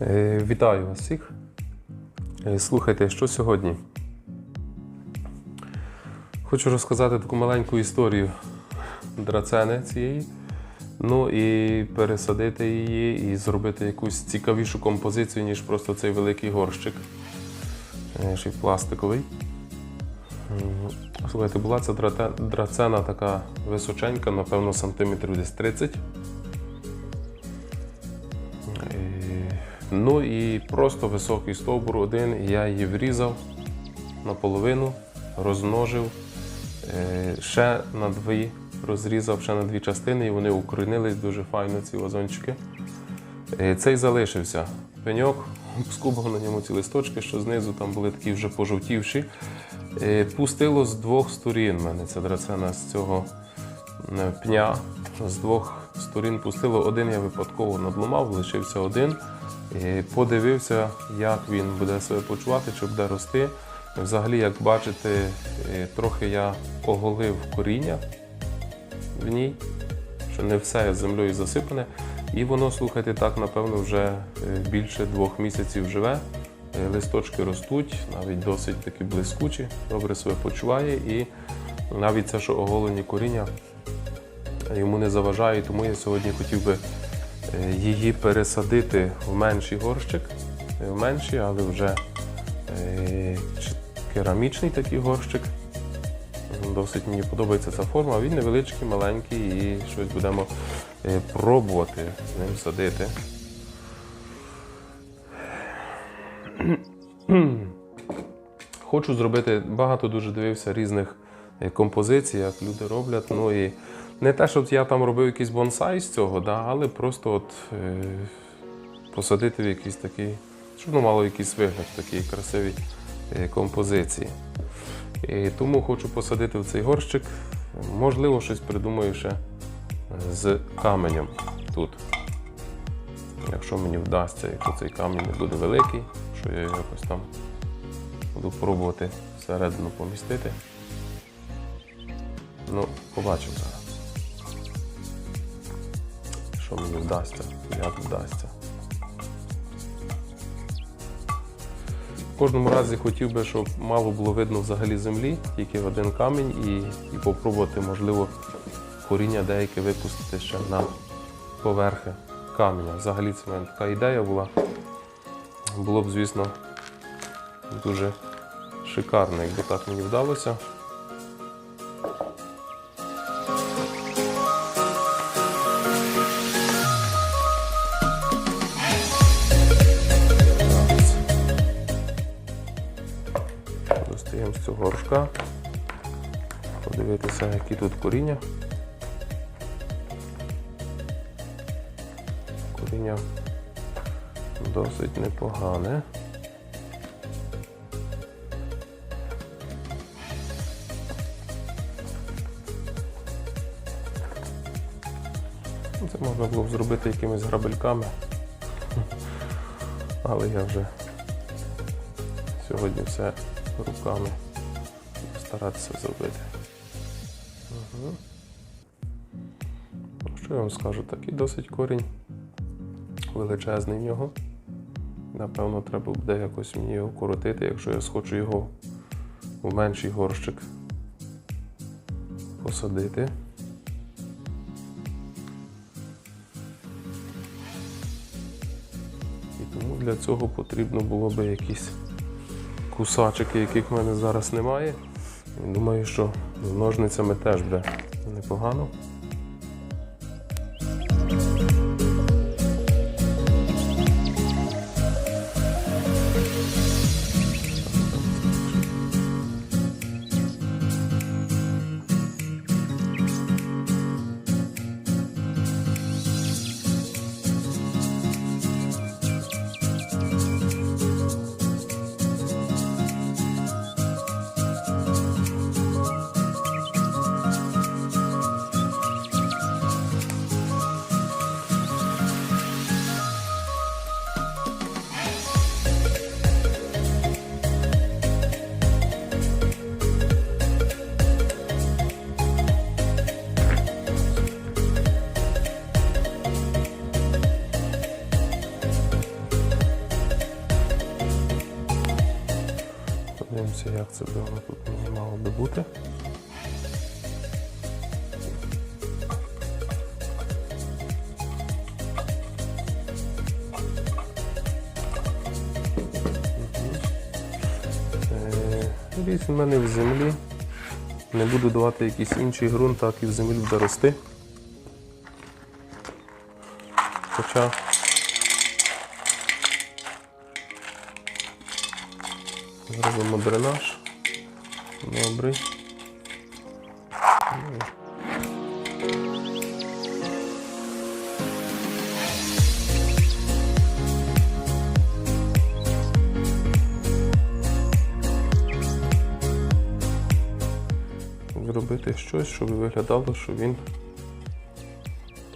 Е, Вітаю вас всіх. Е, Слухайте, що сьогодні? Хочу розказати таку маленьку історію драцени цієї. Ну і пересадити її і зробити якусь цікавішу композицію, ніж просто цей великий горщик. Е, Ще й пластиковий. Слухайте, була ця драцена така височенька, напевно, сантиметрів десь 30. Ну і просто високий стовбур один, я її врізав наполовину, розмножив, е, ще на дві розрізав, ще на дві частини, і вони укорінились дуже файно, ці вазончики. Е, Цей залишився пеньок, скубав на ньому ці листочки, що знизу там були такі вже пожовтівші. Е, Пустило з двох сторін мене ця драцена з цього пня. З двох сторін пустило. Один я випадково надломав, лишився один. Е, Подивився, як він буде себе почувати, чи буде рости. Взагалі, як бачите, трохи я оголив коріння в ній, що не все землею засипане. І воно, слухайте, так, напевно, вже е, більше двох місяців живе. Е, Листочки ростуть, навіть досить такі блискучі, добре себе почуває. І навіть це, що оголені коріння, йому не заважає, тому я сьогодні хотів би її пересадити в менший горщик, е, в менший, але вже е, керамічний такий горщик. Досить мені подобається ця форма. Він невеличкий, маленький і щось будемо е, пробувати з ним садити. Хочу зробити багато дуже дивився різних е, композицій, як люди роблять. Ну і не те, щоб я там робив якийсь бонсай з цього, да, але просто от е, посадити в якийсь такий, щоб воно мало якийсь вигляд, такі красиві е, композиції. І тому хочу посадити в цей горщик. Можливо, щось придумаю ще з каменем тут. Якщо мені вдасться, якщо цей камінь не буде великий, що я його якось там буду пробувати всередину помістити. Ну, побачимо зараз. Що мені вдасться, як вдасться. В кожному разі хотів би, щоб мало було видно взагалі землі, тільки один камінь, і, і попробувати, можливо, коріння деяке випустити ще на поверхи каменя. Взагалі це в мене така ідея була. Було б, звісно, дуже шикарно, якби так мені вдалося. Цього горшка, подивитися, які тут коріння. Коріння досить непогане. Це можна було б зробити якимись грабельками. Але я вже сьогодні все руками старатися зробити. Угу. Що я вам скажу? Такий досить корінь величезний в нього. Напевно, треба буде якось мені його коротити, якщо я схочу його в менший горщик посадити. І тому для цього потрібно було би якісь кусачики, яких в мене зараз немає. Думаю, що з ножницями теж буде непогано. Як це воно тут мені мало би бути. Ліс у мене в землі. Не буду давати якийсь інший ґрунт, так і в землі буде рости. Хоча зробимо дренаж. Добрий. Ну, Зробити щось, щоб виглядало, що він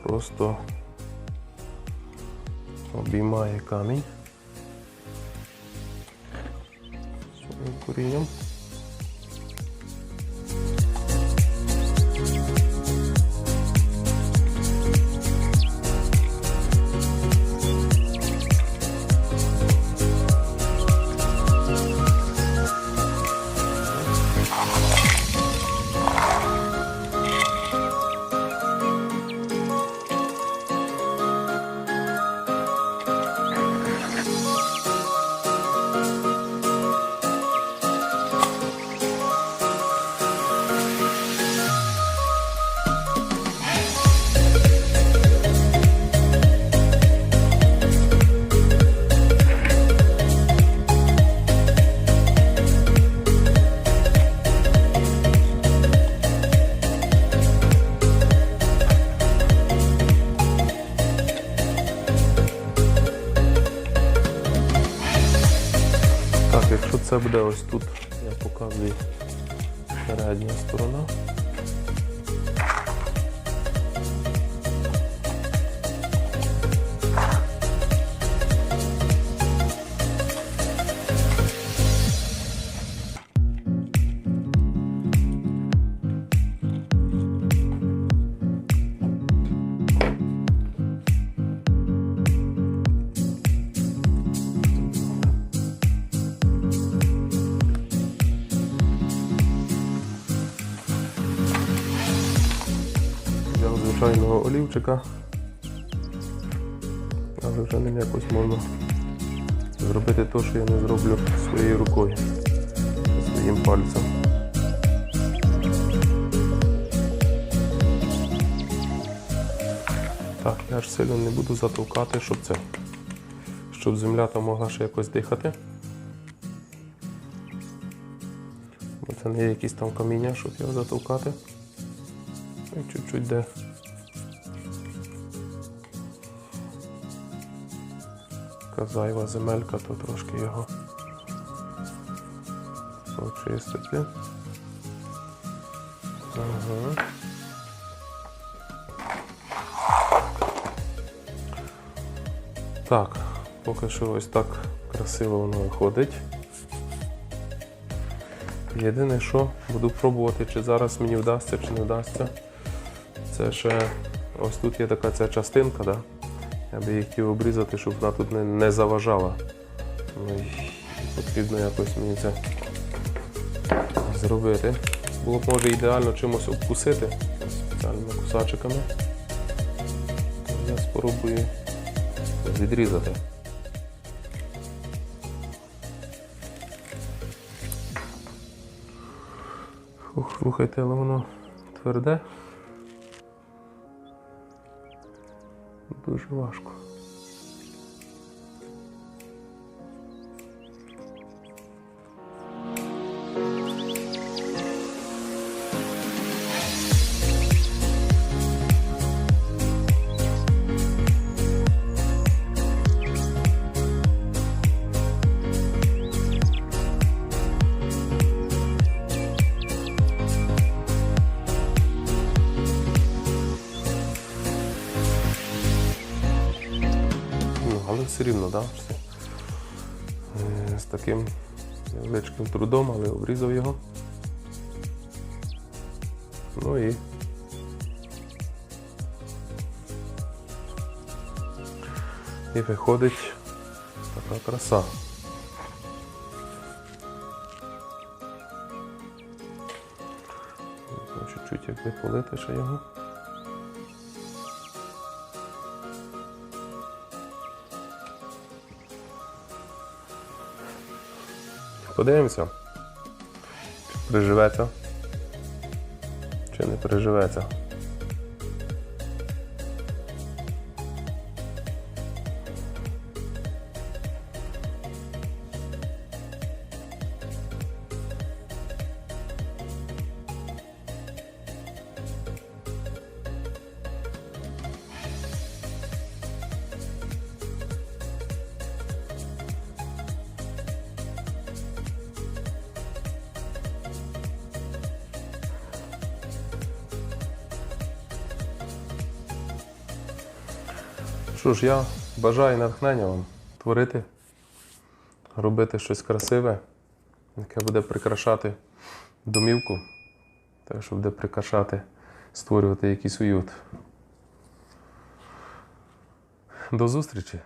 просто обіймає камінь своїм корінням. Так, якщо це буде ось тут, я показую передня сторона. Звичайного олівчика, але вже ним якось можна зробити те, що я не зроблю своєю рукою, своїм пальцем. Так, я ж сильно не буду затовкати, щоб це, щоб земля там могла ще якось дихати. Бо це не є якісь там каміння, щоб його затовкати. І чуть-чуть де. Така зайва земелька, то трошки його почистити. Ага. Так, поки що ось так красиво воно виходить. Єдине, що буду пробувати, чи зараз мені вдасться, чи не вдасться. Це ще ось тут є така ця частинка, да? Я би її хотів обрізати, щоб вона тут не, не заважала. Ну, потрібно якось мені це зробити. Було б може ідеально чимось обкусити спеціальними кусачиками. Я спробую відрізати. Ух, слухайте, але воно тверде. Дуже важко. вкладався е, з таким невеличким трудом, але обрізав його. Ну і І виходить така краса. Чуть-чуть якби полити ще його. Подивимося. Чи переживеться. Чи не переживеться. Що ж, я бажаю натхнення вам творити, робити щось красиве, яке буде прикрашати домівку, так що буде прикрашати, створювати якийсь уют. До зустрічі!